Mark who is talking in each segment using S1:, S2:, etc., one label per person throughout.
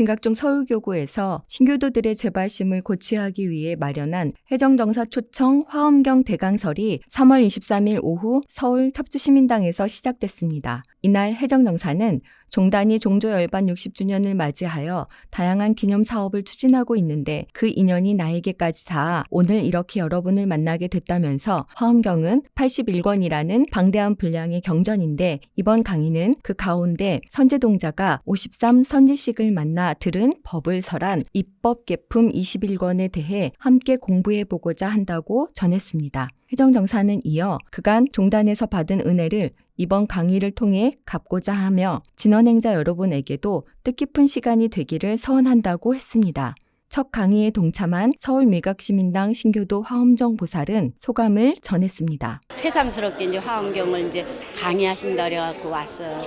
S1: 진각중 서울교구에서 신교도들의 제발심을 고취하기 위해 마련한 해정정사 초청 화엄경 대강설이 3월 23일 오후 서울 탑주시민당에서 시작됐습니다. 이날 해정정사는 종단이 종조 열반 60주년을 맞이하여 다양한 기념 사업을 추진하고 있는데 그 인연이 나에게까지 닿아 오늘 이렇게 여러분을 만나게 됐다면서 화엄경은 81권이라는 방대한 분량의 경전인데 이번 강의는 그 가운데 선제동자가 53 선지식을 만나 들은 법을 설한 입법 개품 21권에 대해 함께 공부해 보고자 한다고 전했습니다. 해정정사는 이어 그간 종단에서 받은 은혜를 이번 강의를 통해 갚고자 하며 진원행자 여러분에게도 뜻깊은 시간이 되기를 서원한다고 했습니다. 첫 강의에 동참한 서울미각시민당 신교도 화엄정 보살은 소감을 전했습니다.
S2: 새삼스럽게 이제 화엄경을 이제 강의하신다 그래갖고 왔어요.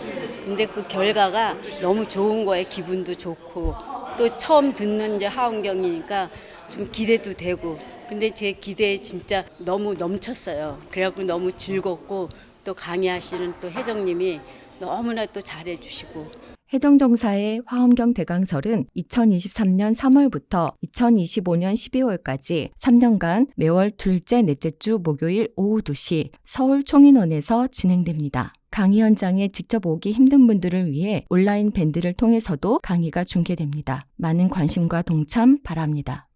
S2: 근데 그 결과가 너무 좋은 거예요. 기분도 좋고 또 처음 듣는 이제 화엄경이니까 좀 기대도 되고. 근데 제 기대에 진짜 너무 넘쳤어요. 그래갖고 너무 즐겁고 또 강의하시는 또 혜정님이 너무나 또 잘해주시고
S1: 해정정사의 화엄경 대강설은 2023년 3월부터 2025년 12월까지 3년간 매월 둘째, 넷째 주 목요일 오후 2시 서울 총인원에서 진행됩니다. 강의 현장에 직접 오기 힘든 분들을 위해 온라인 밴드를 통해서도 강의가 중계됩니다. 많은 관심과 동참 바랍니다.